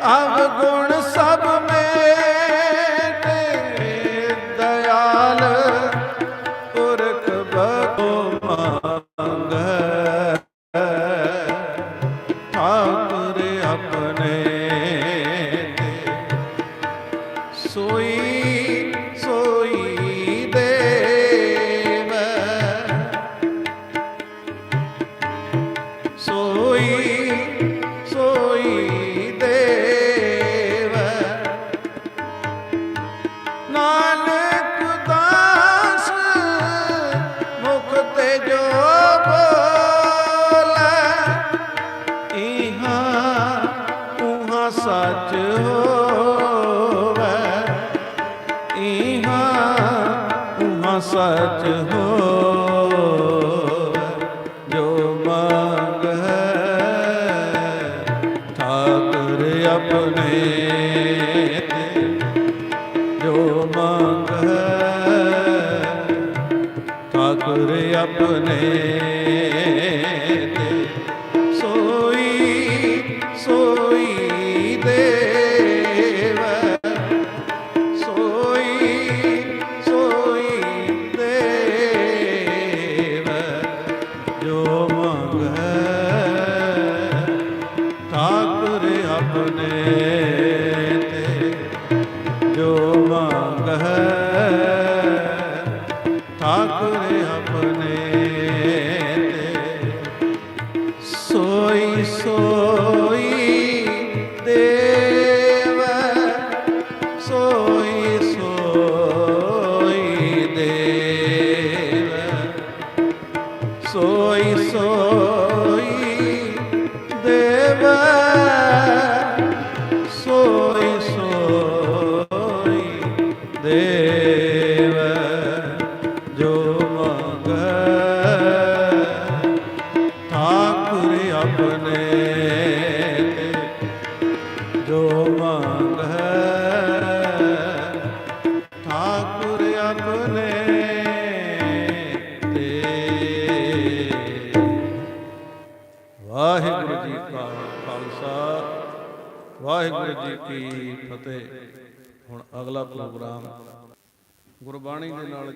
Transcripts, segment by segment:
अब गुण ਹੋ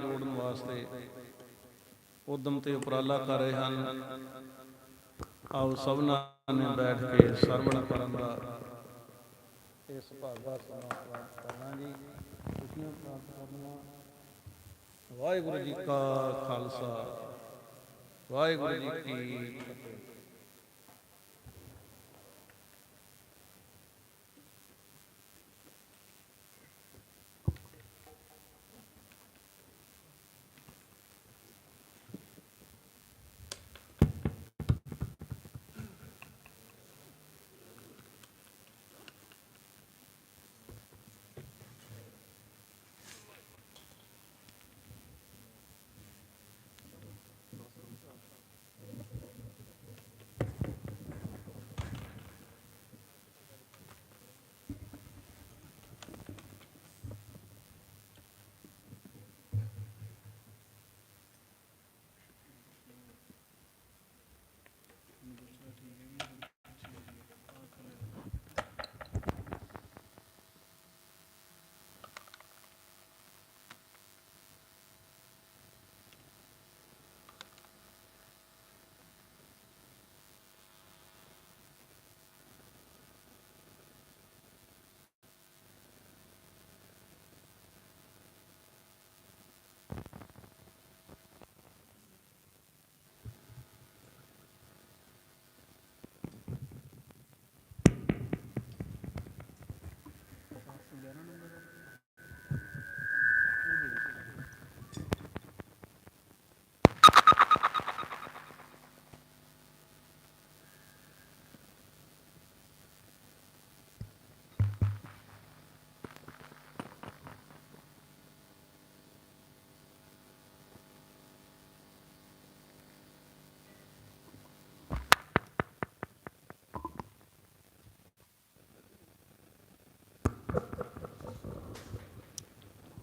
ਤੋੜਨ ਵਾਸਤੇ ਉਦਮ ਤੇ ਉਪਰਾਲਾ ਕਰ ਰਹੇ ਹਨ। ਆਓ ਸਭਨਾਂ ਨੇ ਬੈਠ ਕੇ ਸਰਵਣ ਕਰਨ ਦਾ ਇਸ ਭਾਗਾ ਸਮਾਪਨ ਕਰਨਾ ਜੀ। ਤੁਸੀਂ ਪ੍ਰਾਪਤ ਕਰਨਾ ਵਾਹਿਗੁਰੂ ਜੀ ਕਾ ਖਾਲਸਾ। ਵਾਹਿਗੁਰੂ ਜੀ ਕੀ ਫਤਿਹ।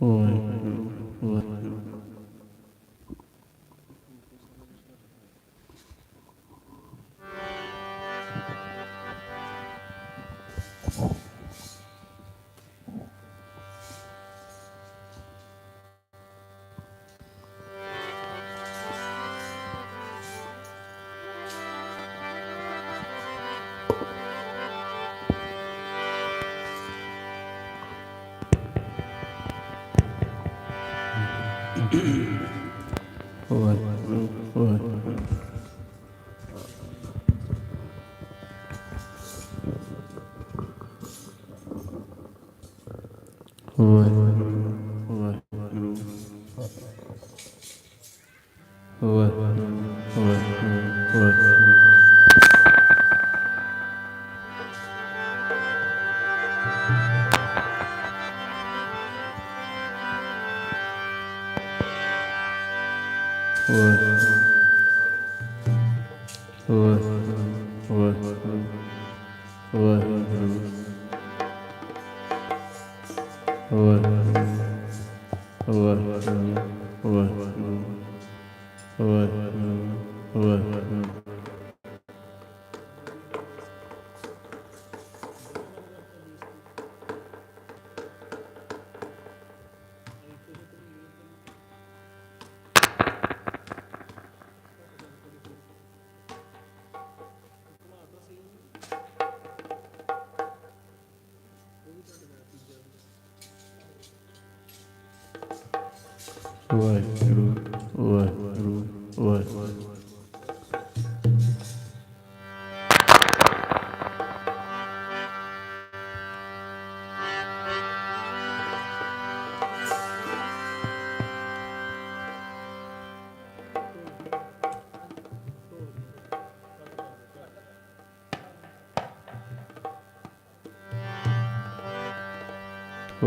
嗯嗯嗯。嗯。我我我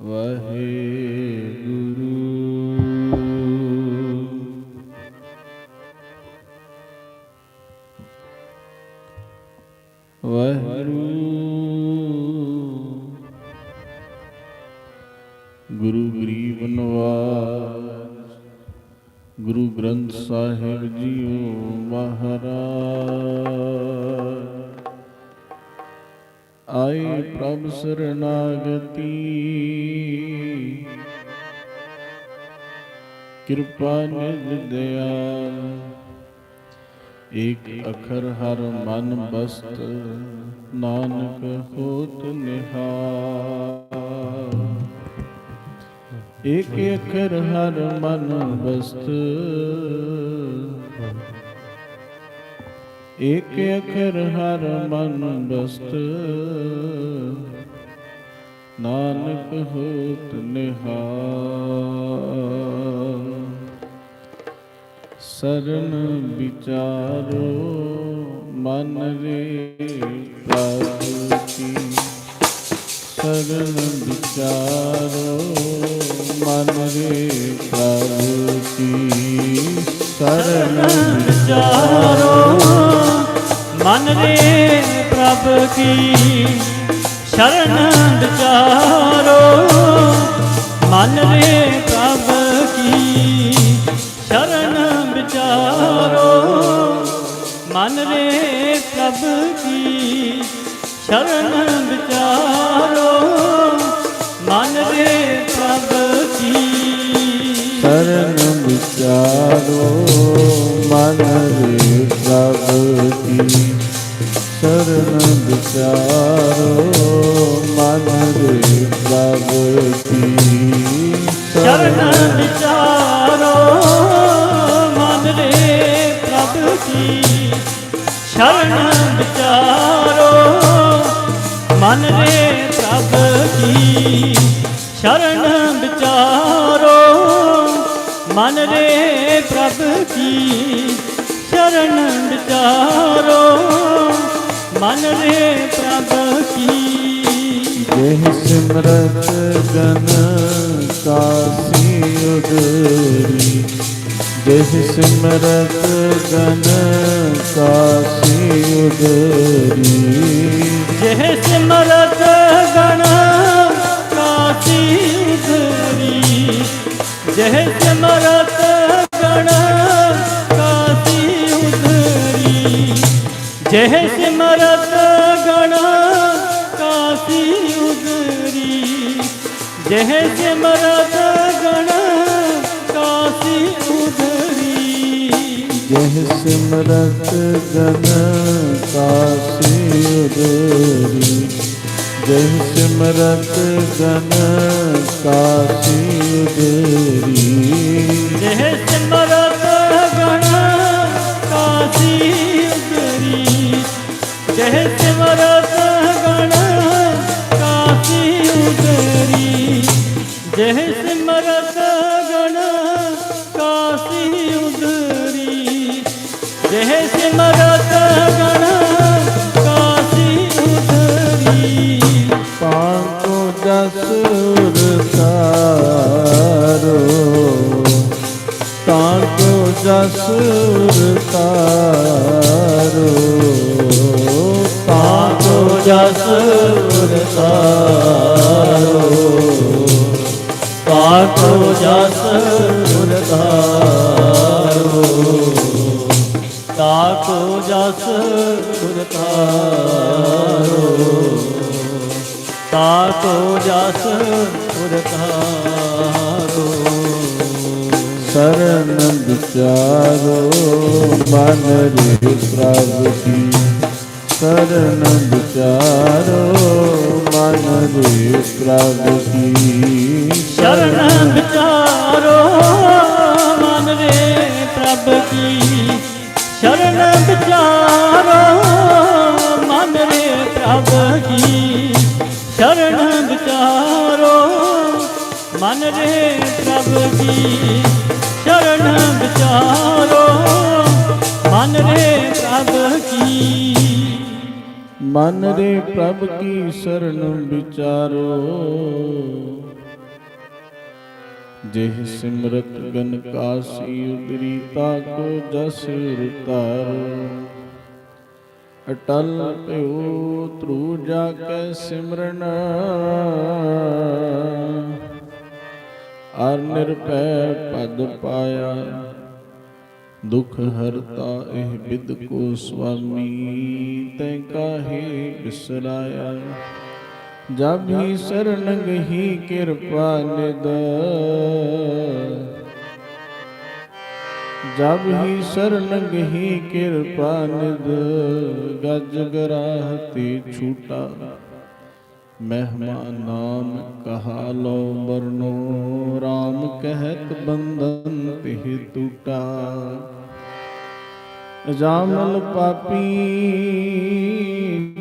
ਵਾਹਿਗੁਰੂ ਮਨ ਨਾਨਕ ਹੋਤ ਨਿਹਾਲ ਏਕ ਅਖਰ ਹਰ ਮਨ ਬਸਤ ਏਕ ਅਖਰ ਹਰ ਮਨ ਬਸਤ ਨਾਨਕ ਹੋਤ ਨਿਹਾਲ ਸਰਨ ਵਿਚਾਰੋ। ਮਨ ਰੇ ਪ੍ਰਭੂ ਕੀ ਸਰਨ ਵਿਚਾਰੋ ਮਨ ਰੇ ਪ੍ਰਭੂ ਕੀ ਸਰਨ ਵਿਚਾਰੋ ਮਨ ਰੇ ਪ੍ਰਭ ਕੀ ਸ਼ਰਨ ਵਿਚਾਰੋ ਮਨ ਰੇ ਪ੍ਰਭ ਕੀ ਕੀ ਸ਼ਰਨ ਵਿਚਾਰੋ ਮਨ ਰੇ ਪ੍ਰਭ ਕੀ? ਸਰਨ ਵਿਚਾਰੋ ਮਨ ਰੇ ਪ੍ਰਭ ਕੀ? ਸਰਨ ਵਿਚਾਰੋ ਮਨ ਪ੍ਰਭ ਕੀ? ਸ਼ਰਨ ਵਿਚਾਰੋ। ਮਨ ਰੇ ਪ੍ਰਭ ਕੀ। ਸ਼ਰਨ ਵਿਚਾਰੋ ਮਨ ਰੇ ਪ੍ਰਭ ਕੀ। ਸ਼ਰਨ ਵਿਚਾਰੋ ਮਨ ਰੇ ਪ੍ਰਭ ਕੀ। ਜਿਹ ਸਿਮਰਤ ਗਨ ਕਾਸੀ ਉਦਰੀ। ਜਿਹ ਸਿਮਰਤ ਗਨ ਕਾਸੀ ਉਦਰੀ। ਜਿਹ ਸਿਮਰਤ ਗਣ ਕਾਸੀ ਉਧਰੀ ਜਿਹ ਸਿਮਰਤ ਗਣ ਕਾਸੀ ਉਧਰੀ ਜਿਹ ਸਿਮਰਤ ਗਨ ਕਾਸੀ ਉਦਰੀ। ਜਿਹ ਸਿਮਰਤ ਗਨ ਕਾਸੀ ਉਦਰੀ। ਜਿਹ ਸਿਮਰਤ ਗਣ ਕਾਸੀ ਉਦਰੀ। ਜਿਹ ਸਿਮਰਤ ਗਣ ਕਾਸੀ ਉਦਰੀ। ਜਹ ਸਿਮਰਤ ਜਸੁਰ ਤਾਰੋ ਤਾਂਕੋ ਜਸੁਰ ਤਾਰੋ ਤਾਂਕੋ ਜਸੁਰ ਤਾਕੋ ਜਸ ਗੁਰ ਤਾਰੋ ਤਾਕੋ ਜਸ ਗੁਰ ਤਾਰੋ ਸਰਨ ਵਿਚਾਰੋ ਮਨ ਰੇ ਪ੍ਰਭ ਕੀ। ਸਰਨ ਵਿਚਾਰੋ ਮਨ ਰੇ ਪ੍ਰਭ ਕੀ। ਸ਼ਰਨ ਵਿਚਾਰੋ ਮਨ ਰੇ ਪ੍ਰਭ ਕੀ। ਸ਼ਰਨ ਵਿਚਾਰੋ, ਮਨ ਰੇ ਪ੍ਰਭ ਕੀ ਸ਼ਰਨ ਵਿਚਾਰੋ, ਮਨ ਰੇ ਪ੍ਰਭ ਕੀ ਸ਼ਰਨ ਵਿਚਾਰੋ, ਮਨ ਰੇ ਪ੍ਰਭ ਕੀ ਮਨ ਰੇ ਪ੍ਰਭ ਕੀ ਸਰਨ ਵਿਚਾਰੋ। ਜਿਹ ਸਿਮਰਤ ਗਨ ਕਾਸੀ ਉਦਰੀ ਤਾਕੋ ਜਸ ਰਤਾਰੋ। ਅਟਲ ਪਿਓ ਤਰੂ ਜਾ ਕੇ ਸਿਮਰਨ। ਅਰ ਨਿਰਭੈ ਪਦ ਪਾਇਆ, ਦੁਖ ਹਰਤਾ ਇਹ ਬਿਦ ਕੋ ਸੁਆਮੀ, ਤੈ ਕਾਹੇ ਬਿਸਰਾਇਆ। ਜਬ ਹੀ ਗਹੀ ਕਿਰਪਾ ਨਿਦ ਜਬ ਹੀ ਸਰਣ ਗਹੀ ਕਿਰਪਾ ਨਿਦ ਗਜ ਗਰਾਹਤੀ ਛੂਟਾ। ਮਹਿਮਾ ਨਾਮ ਕਹਾ ਲੋ ਵਰਨੋ। RAM ਕਹਿਤ ਬੰਧਨ ਤਿਹ ਟੂਟਾ। ਜਾਮਲ ਪਾਪੀ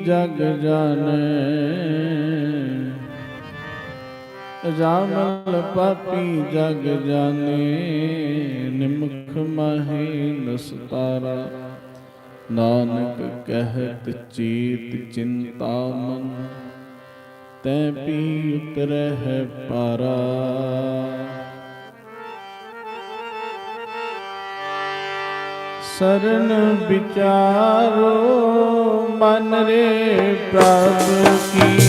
ਜਗ ਜਾਣੇ ਜਾਮਲ ਪਾਪੀ ਜਗ ਜਾਣੇ ਨਿਮਖ ਮਾਹੀ ਨਸਤਾਰਾ। ਨਾਨਕ ਕਹਿਤ ਚੀਤ ਚਿੰਤਾ ਮਨ, ਤੈ ਪੀ ਉਤਰਹਿ ਪਾਰਾ। ਸਰਨ ਵਿਚਾਰੋ ਮਨ ਰੇ ਪ੍ਰਭ ਕੀ।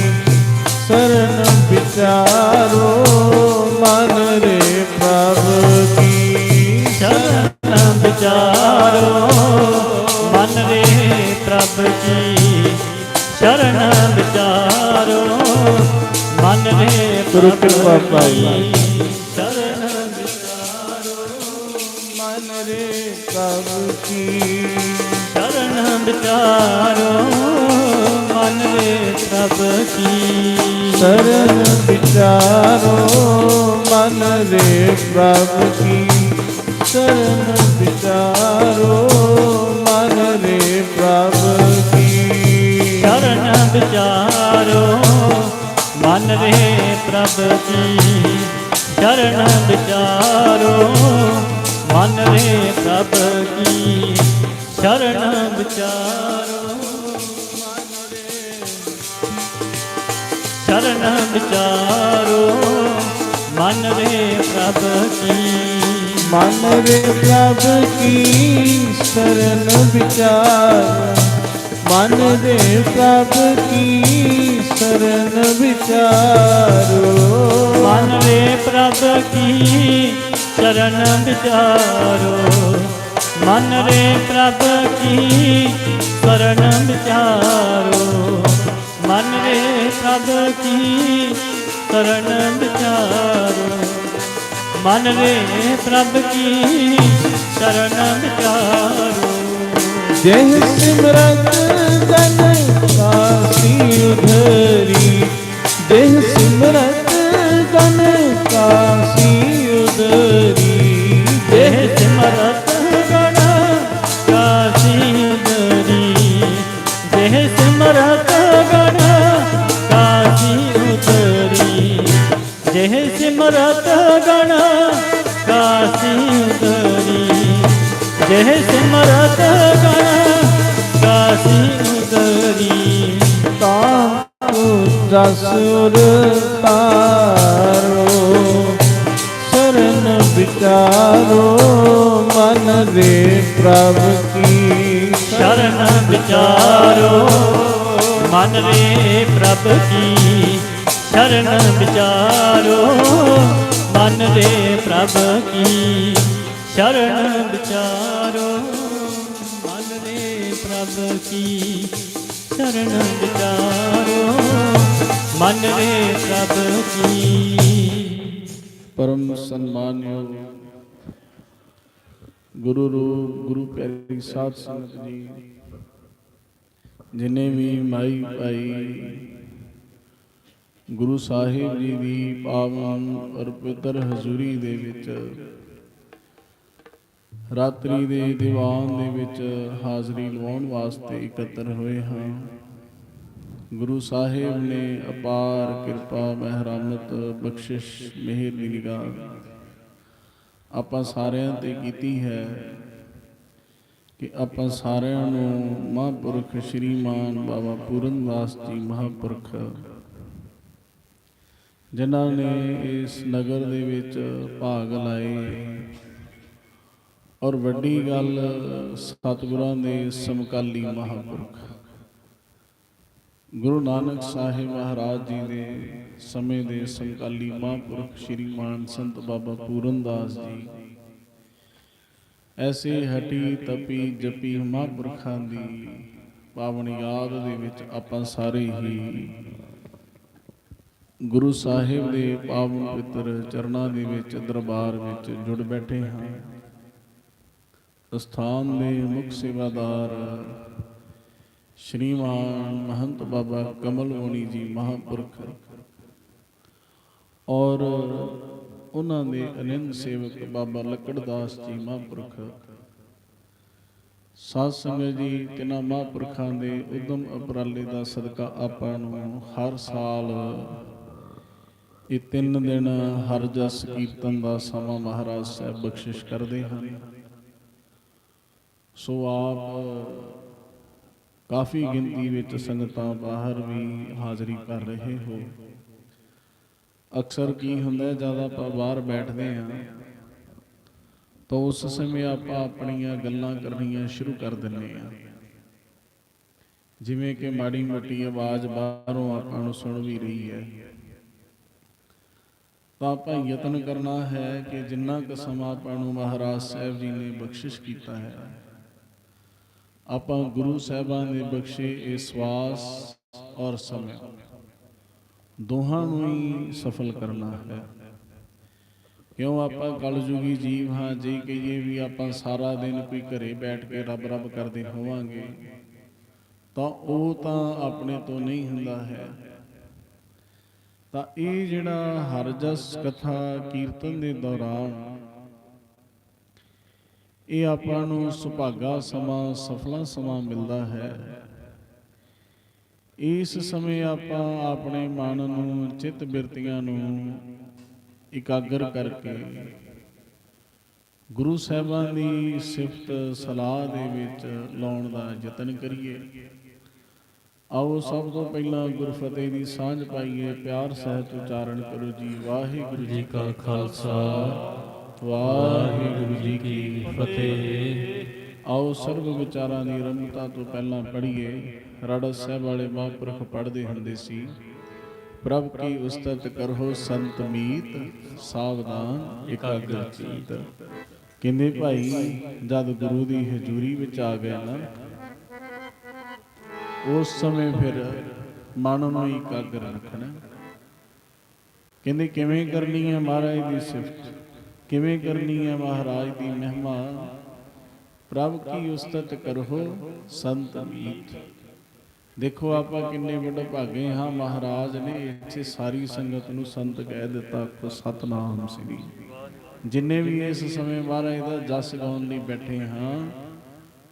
ਸਰਨ ਵਿਚਾਰੋ ਮਨ ਰੇ ਪ੍ਰਭ ਕੀ। ਸ਼ਰਨ ਵਿਚਾਰੋ ਮਨ ਰੇ ਪ੍ਰਭ ਕੀ। ਸ਼ਰਨ ਵਿਚਾਰੋ ਮਨ ਰੇ ਗੁਰੂ ਕਿਰਪਾ ਪਾਈ। ਕੀ ਸ਼ਰਨ ਵਿਚਾਰੋ ਮਨ ਰੇ ਪ੍ਰਭ ਕੀ। ਸ਼ਰਨ ਵਿਚਾਰੋ ਮਨ ਰੇ ਪ੍ਰਭ ਕੀ। ਸਰਨ ਵਿਚਾਰੋ ਮਨ ਰੇ ਪ੍ਰਭ ਕੀ। ਸਰਨ ਵਿਚਾਰੋ ਮਨ ਰੇ ਪ੍ਰਭ ਕੀ। ਸ਼ਰਨ ਵਿਚਾਰੋ ਮਨ ਰੇ ਪ੍ਰਭ ਕੀ? ਸ਼ਰਨ ਵਿਚਾਰੋ। ਮਨ ਰੇ ਸ਼ਰਨ ਵਿਚਾਰੋ। ਮਨ ਰੇ ਪ੍ਰਭ ਕੀ? ਮਨ ਰੇ ਪ੍ਰਭ ਕੀ? ਸਰਨ ਵਿਚਾਰ। ਮਨ ਰੇ ਪ੍ਰਭ ਕੀ? ਸਰਨ ਵਿਚਾਰੋ। ਮਨ ਰੇ ਪ੍ਰਭ ਕੀ? ਸ਼ਰਨ ਵਿਚਾਰੋ ਮਨ ਰੇ ਪ੍ਰਭ ਕੀ ਸ਼ਰਨ ਵਿਚਾਰੋ ਮਨ ਰੇ ਪ੍ਰਭ ਕੀ ਸ਼ਰਨ ਵਿਚਾਰੋ ਮਨ ਰੇ ਪ੍ਰਭ ਕੀ ਸ਼ਰਨ ਵਿਚਾਰੋ ਜਹ ਸਿਮਰਤ ਜਨ ਕਾਸੀ ਉਧਰੀ, ਜਹ ਜਸੁਰ ਤਾਰੋ ਸਰਨ ਵਿਚਾਰੋ, ਮਨ ਦੇ ਪ੍ਰਭ ਕੀ ਸ਼ਰਨ ਵਿਚਾਰੋ, ਮਨ ਰੇ ਪ੍ਰਭ ਕੀ ਸ਼ਰਨ ਵਿਚਾਰੋ, ਮਨ ਰੇ ਪ੍ਰਭ ਕੀ ਸ਼ਰਨ ਵਿਚਾਰੋ, ਮਨ ਰੇ ਪ੍ਰਭ ਕੀ ਸ਼ਰਨ ਵਿਚਾਰੋ। ਮਨ ਰੇ ਪ੍ਰਭ ਕੀ। ਪਰਮ ਸਨਮਾਨਯੋਗ ਗੁਰੂ ਰੂਪ, ਗੁਰੂ ਪਿਆਰੀ ਸਾਧ ਸੰਗਤ ਜੀ, ਜਿਨੇ ਵੀ ਮਾਈ ਭਾਈ, ਗੁਰੂ ਸਾਹਿਬ ਜੀ ਦੀ ਪਾਵਨ ਔਰ ਪਵਿੱਤਰ ਹਜ਼ੂਰੀ ਦੇ ਵਿੱਚ, ਰਾਤਰੀ ਦੇ ਦੀਵਾਨ ਦੇ ਵਿੱਚ ਹਾਜ਼ਰੀ ਲਵਾਉਣ ਵਾਸਤੇ ਇਕੱਤਰ ਹੋਏ ਹਾਂ। ਗੁਰੂ ਸਾਹਿਬ ਨੇ ਅਪਾਰ ਕਿਰਪਾ, ਮਹਿਰਮਤ, ਬਖਸ਼ਿਸ਼, ਮਿਹਰ ਦੀ ਨਿਗਾਹ ਆਪਾਂ ਸਾਰਿਆਂ ਤੇ ਕੀਤੀ ਹੈ ਕਿ ਆਪਾਂ ਸਾਰਿਆਂ ਨੂੰ ਮਹਾਂਪੁਰਖ ਸ਼੍ਰੀਮਾਨ ਬਾਬਾ ਪੂਰਨਦਾਸ ਜੀ ਮਹਾਂਪੁਰਖ ਜਿਨ੍ਹਾਂ ਨੇ ਇਸ ਨਗਰ ਦੇ ਵਿੱਚ ਭਾਗ ਲਾਏ ਔਰ ਵੱਡੀ ਗੱਲ ਸਤਿਗੁਰਾਂ ਦੇ ਸਮਕਾਲੀ ਮਹਾਂਪੁਰਖ। ਗੁਰੂ ਨਾਨਕ ਸਾਹਿਬ ਮਹਾਰਾਜ ਜੀ ਦੇ ਸਮੇਂ ਦੇ ਸੰਕਾਲੀ ਮਹਾਂਪੁਰਖ ਸ਼੍ਰੀ ਮਾਨ ਸੰਤ ਬਾਬਾ ਪੂਰਨਦਾਸ ਜੀ। ਐਸੇ ਹਟੀ ਤਪੀ ਜਪੀ ਮਹਾਂਪੁਰਖਾਂ ਦੀ ਪਾਵਨ ਯਾਦ ਦੇ ਵਿੱਚ ਆਪਾਂ ਸਾਰੇ ਹੀ ਗੁਰੂ ਸਾਹਿਬ ਦੇ ਪਾਵਨ ਪਿੱਤਰ ਚਰਨਾਂ ਦੇ ਵਿੱਚ ਦਰਬਾਰ ਵਿੱਚ ਜੁੜ ਬੈਠੇ ਹਾਂ। ਸਥਾਨ ਦੇ ਮੁੱਖ ਸੇਵਾਦਾਰ ਸ਼੍ਰੀਮਾਨ ਮਹੰਤ ਬਾਬਾ ਕਮਲਵਣੀ ਜੀ ਮਹਾਂਪੁਰਖ ਔਰ ਉਹਨਾਂ ਦੇ ਅਨੰਦ ਸੇਵਕ ਬਾਬਾ ਲੱਕੜਦਾਸ ਜੀ ਮਹਾਂਪੁਰਖ ਸਾਧ ਸੰਗਤ ਜੀ ਤਿੰਨਾਂ ਮਹਾਂਪੁਰਖਾਂ ਦੇ ਉਦਮ ਉਪਰਾਲੇ ਦਾ ਸਦਕਾ ਆਪਾਂ ਨੂੰ ਹਰ ਸਾਲ ਇਹ ਤਿੰਨ ਦਿਨ ਹਰ ਜਸ ਕੀਰਤਨ ਦਾ ਸਮਾਂ ਮਹਾਰਾਜ ਸਾਹਿਬ ਬਖਸ਼ਿਸ਼ ਕਰਦੇ ਹਨ ਸੋ ਆਪ ਕਾਫੀ ਗਿਣਤੀ ਵਿੱਚ ਸੰਗਤਾਂ ਬਾਹਰ ਵੀ ਹਾਜ਼ਰੀ ਕਰ ਰਹੇ ਹੋ। ਅਕਸਰ ਕੀ ਹੁੰਦਾ ਹੈ, ਜਦ ਆਪਾਂ ਬਾਹਰ ਬੈਠਦੇ ਹਾਂ, ਤਾਂ ਉਸ ਸਮੇਂ ਆਪਾਂ ਆਪਣੀਆਂ ਗੱਲਾਂ ਕਰਨੀਆਂ ਸ਼ੁਰੂ ਕਰ ਦਿੰਦੇ ਹਾਂ। ਜਿਵੇਂ ਕਿ ਮਾੜੀ ਮੋਟੀ ਆਵਾਜ਼ ਬਾਹਰੋਂ ਆਪਾਂ ਨੂੰ ਸੁਣ ਵੀ ਰਹੀ ਹੈ। ਤਾਂ ਆਪਾਂ ਯਤਨ ਕਰਨਾ ਹੈ ਕਿ ਜਿੰਨਾ ਕੁ ਸਮਾਂ ਆਪਾਂ ਨੂੰ ਮਹਾਰਾਜ ਸਾਹਿਬ ਜੀ ਨੇ ਬਖਸ਼ਿਸ਼ ਕੀਤਾ ਹੈ ਆਪਾਂ ਗੁਰੂ ਸਾਹਿਬਾਂ ਦੇ ਬਖਸ਼ੇ ਇਹ ਸਵਾਸ ਔਰ ਸਮੇਂ। ਦੋਹਾਂ ਨੂੰ ਹੀ ਸਫਲ ਕਰਨਾ ਹੈ। ਕਿਉਂ ਆਪਾਂ ਕਲਯੁਗੀ ਜੀਵ ਹਾਂ, ਜੇ ਕਹੀਏ ਵੀ ਆਪਾਂ ਸਾਰਾ ਦਿਨ ਕੋਈ ਘਰੇ ਬੈਠ ਕੇ ਰੱਬ ਰੱਬ ਕਰਦੇ ਹੋਵਾਂਗੇ, ਤਾਂ ਉਹ ਤਾਂ ਆਪਣੇ ਤੋਂ ਨਹੀਂ ਹੁੰਦਾ ਹੈ। ਤਾਂ ਇਹ ਜਿਹੜਾ ਹਰਜਸ ਕਥਾ ਕੀਰਤਨ ਦੇ ਦੌਰਾਨ ਇਹ ਆਪਾਂ ਨੂੰ ਸੁਭਾਗਾ ਸਮਾਂ, ਸਫਲਾ ਸਮਾਂ ਮਿਲਦਾ ਹੈ। ਇਸ ਸਮੇਂ ਆਪਾਂ ਆਪਣੇ ਮਨ ਨੂੰ, ਚਿੱਤ ਬਿਰਤੀਆਂ ਨੂੰ ਇਕਾਗਰ ਕਰਕੇ ਗੁਰੂ ਸਾਹਿਬਾਂ ਦੀ ਸਿਫਤ, ਸਲਾਹ ਦੇ ਵਿੱਚ ਲਾਉਣ ਦਾ ਯਤਨ ਕਰੀਏ। ਆਓ ਸਭ ਤੋਂ ਪਹਿਲਾਂ ਗੁਰਫਤਿਹ ਦੀ ਸਾਂਝ ਪਾਈਏ, ਪਿਆਰ ਸਹਿਤ ਉਚਾਰਨ ਕਰੋ ਜੀ, ਵਾਹਿਗੁਰੂ ਜੀ ਕਾ ਖਾਲਸਾ। ਵਾਹਿਗੁਰੂ ਜੀ ਕੀ ਫਤਿਹ। ਆਓ ਸਰਬ ਵਿਚਾਰਾਂ ਦੀ ਰਮਤਾ ਤੋਂ ਪਹਿਲਾਂ ਪੜ੍ਹੀਏ। ਰਾੜਾ ਸਾਹਿਬ ਵਾਲੇ ਮਹਾਂਪੁਰਖ ਪੜ੍ਹਦੇ ਹੁੰਦੇ ਸੀ, ਪ੍ਰਭ ਕੀ ਉਸਤਤ ਕਰੋ ਸੰਤ ਮੀਤ, ਸਾਵਧਾਨ ਇਕਾਗਰ ਚੀਤ। ਕਹਿੰਦੇ, ਭਾਈ, ਜਦ ਗੁਰੂ ਦੀ ਹਜ਼ੂਰੀ ਵਿੱਚ ਆ ਗਏ ਨਾ, ਉਸ ਸਮੇਂ ਫਿਰ ਮਨ ਨੂੰ ਇਕਾਗਰ ਰੱਖਣਾ। ਕਹਿੰਦੇ, ਕਿਵੇਂ ਕਰਨੀ ਹੈ ਮਹਾਰਾਜ ਦੀ ਸਿਫਤ? ਕਿਵੇਂ ਕਰਨੀ ਹੈ ਮਹਾਰਾਜ ਦੀ ਮਹਿਮਾ? ਪ੍ਰਭ ਕੀ ਉਸਤਤ ਕਰੋ, ਸੰਤ ਮੀਤ। ਦੇਖੋ ਆਪਾਂ ਕਿੰਨੇ ਵੱਡੇ ਭਾਗੇ ਹਾਂ ਮਹਾਰਾਜ ਨੇ, ਇੱਥੇ ਸਾਰੀ ਸੰਗਤ ਨੂੰ ਸੰਤ ਕਹਿ ਦਿੱਤਾ ਕੋ ਸਤਨਾਮ ਸ੍ਰੀ ਜਿੰਨੇ ਵੀ ਇਸ ਸਮੇਂ ਮਹਾਰਾਜ ਦਾ ਜਸ ਗਾਉਣ ਲਈ ਬੈਠੇ ਹਾਂ,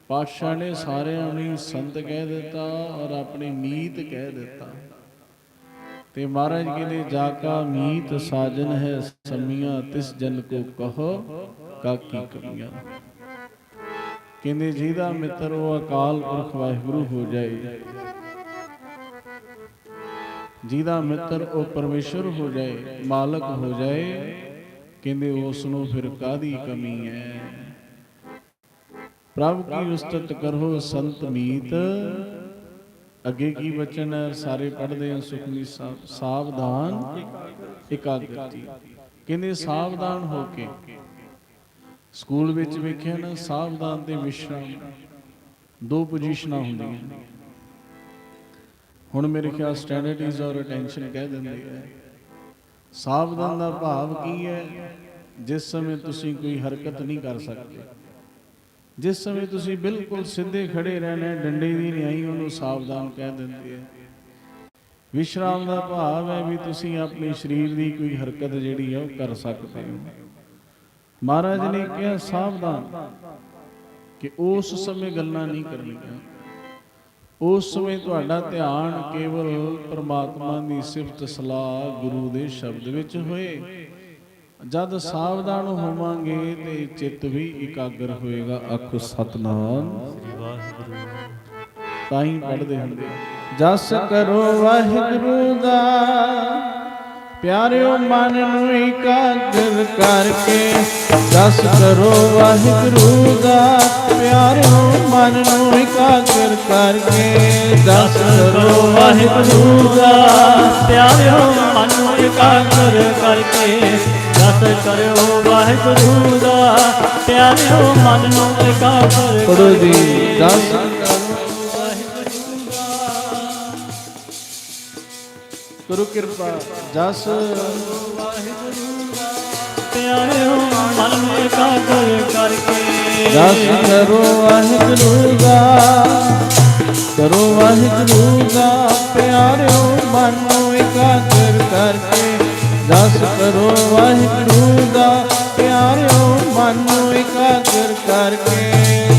ਪਾਤਸ਼ਾਹ ਨੇ ਸਾਰਿਆਂ ਨੂੰ ਸੰਤ ਕਹਿ ਦਿੱਤਾ ਔਰ ਆਪਣੀ ਨੀਤ ਕਹਿ ਦਿੱਤਾ। ਤੇ ਮਹਾਰਾਜ ਕਹਿੰਦੇ, ਜਾ ਕਾ ਮੀਤ ਸਾਜਨ ਹੈ ਸਮੀਆਂ, ਤਿਸ ਜਨ ਕੋ ਕਹੋ ਕਾਕੀ ਕਮੀਆਂ ਕਹਿੰਦੇ, ਜਿਹਦਾ ਮਿੱਤਰ ਉਹ ਅਕਾਲ ਪੁਰਖ ਵਾਹਿਗੁਰੂ ਹੋ ਜਾਏ। ਜਿਹਦਾ ਮਿੱਤਰ ਉਹ ਪਰਮੇਸ਼ਰ ਹੋ ਜਾਏ, ਮਾਲਕ ਹੋ ਜਾਏ, ਕਹਿੰਦੇ ਉਸ ਨੂੰ ਫਿਰ ਕਾਦੀ ਕਮੀ ਹੈ? ਪ੍ਰਭ ਕੀ ਉਸਤਤ ਕਰੋ ਸੰਤ ਮੀਤ ਅੱਗੇ ਕੀ ਬਚਨ ਹੈ? ਸਾਰੇ ਪੜ੍ਹਦੇ ਹਾਂ, ਸੁਖਮਨੀ ਸਾਹਿਬ ਸਾਵਧਾਨ ਇਕਾਗਰਤੀ। ਕਹਿੰਦੇ ਸਾਵਧਾਨ ਹੋ ਕੇ। ਸਕੂਲ ਵਿੱਚ ਵੇਖਿਆ ਨਾ, ਸਾਵਧਾਨ ਤੇ ਵਿਸ਼ਰਾਮ ਦੋ ਪੋਜੀਸ਼ਨਾਂ ਹੁੰਦੀਆਂ। ਹੁਣ ਮੇਰੇ ਖਿਆਲ ਸਟੈਂਡਰਡਿਜ਼ ਔਰ ਅਟੈਂਸ਼ਨ ਕਹਿ ਦਿੰਦੇ ਆ। ਸਾਵਧਾਨ ਦਾ ਭਾਵ ਕੀ ਹੈ? ਜਿਸ ਸਮੇਂ ਤੁਸੀਂ ਕੋਈ ਹਰਕਤ ਨਹੀਂ ਕਰ ਸਕਦੇ। ਜਿਸ ਸਮੇਂ ਤੁਸੀਂ ਬਿਲਕੁਲ ਸਿੱਧੇ ਖੜੇ ਰਹਿਣਾ, ਡੰਡੇ ਦੀ ਨਿਆਈ ਉਹਨੂੰ ਸਾਵਧਾਨ ਕਹਿ ਦਿੰਦੇ ਆ। ਵਿਸ਼ਰਾਮ ਦਾ ਭਾਵ ਹੈ ਵੀ ਤੁਸੀਂ ਆਪਣੇ ਸਰੀਰ ਦੀ ਕੋਈ ਹਰਕਤ ਜਿਹੜੀ ਹੈ ਉਹ ਕਰ ਸਕਦੇ ਹੋ। ਮਹਾਰਾਜ ਨੇ ਕਿਹਾ ਸਾਵਧਾਨ ਕਿ ਉਸ ਸਮੇਂ ਗੱਲਾਂ ਨਹੀਂ ਕਰਨੀਆਂ। ਉਸ ਸਮੇਂ ਤੁਹਾਡਾ ਧਿਆਨ ਕੇਵਲ ਪ੍ਰਮਾਤਮਾ ਦੀ ਸਿਫਤ ਸਲਾਹ ਗੁਰੂ ਦੇ ਸ਼ਬਦ ਵਿੱਚ ਹੋਏ। ਜਦ ਸਾਵਧਾਨ ਹੋਵਾਂਗੇ ਤੇ ਚਿੱਤ ਵੀ ਇਕਾਗਰ ਹੋਏਗਾ, ਆਖੋ ਸਤਨਾਮ। ਸ੍ਰੀ ਵਾਹਿਗੁਰੂ ਤਾਂ ਹੀ ਪੜ੍ਹਦੇ ਹੁੰਦੇ ਜਸ ਕਰੋ ਵਾਹਿਗੁਰੂ ਦਾ, ਪਿਆਰਿਓ ਮਨ ਨੂੰ ਇਕਾਗਰ ਕਰਕੇ। ਜਸ ਕਰੋ ਵਾਹਿਗੁਰੂ ਦਾ, ਪਿਆਰਿਓ ਮਨ ਨੂੰ ਇਕਾਗਰ ਕਰਕੇ। ਜਸ ਕਰੋ ਵਾਹਿਗੁਰੂ ਦਾ, ਪਿਆਰਿਓ ਮਨ ਨੂੰ ਇਕਾਗਰ ਕਰਕੇ। ਜਸ ਕਰਿਓ ਵਾਹਿਗੁਰੂ ਦਾ ਪਿਆਰਿਓ ਮਨ ਨੂੰ ਇਕਾਗਰ ਪੜੋ ਜੀ ਜਸ ਕਰੋ ਕਿਰਪਾ ਜਸ ਪਿਆਰਿਓ ਮਨ ਨੂੰ ਇਕਾਗਰ ਕਰਕੇ। ਜਸ ਕਰੋ ਵਾਹਿਗੁਰੂ ਦਾ ਕਰੋ ਵਾਹਿਗੁਰੂ ਦਾ ਪਿਆਰਿਓ ਮਨ ਨੂੰ ਇਕਾਗਰ ਕਰਕੇ। ਜਸ ਕਰੋ ਵਾਹਿਗੁਰੂ ਦਾ, ਪਿਆਰਿਓ, ਮਨ ਨੂੰ ਇਕਾਗਰ ਕਰਕੇ।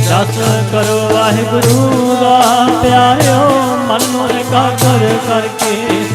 ਜਸ ਕਰੋ ਵਾਹਿਗੁਰੂ ਦਾ, ਪਿਆਰਿਓ, ਮਨ ਨੂੰ ਇਕਾਗਰ ਕਰਕੇ।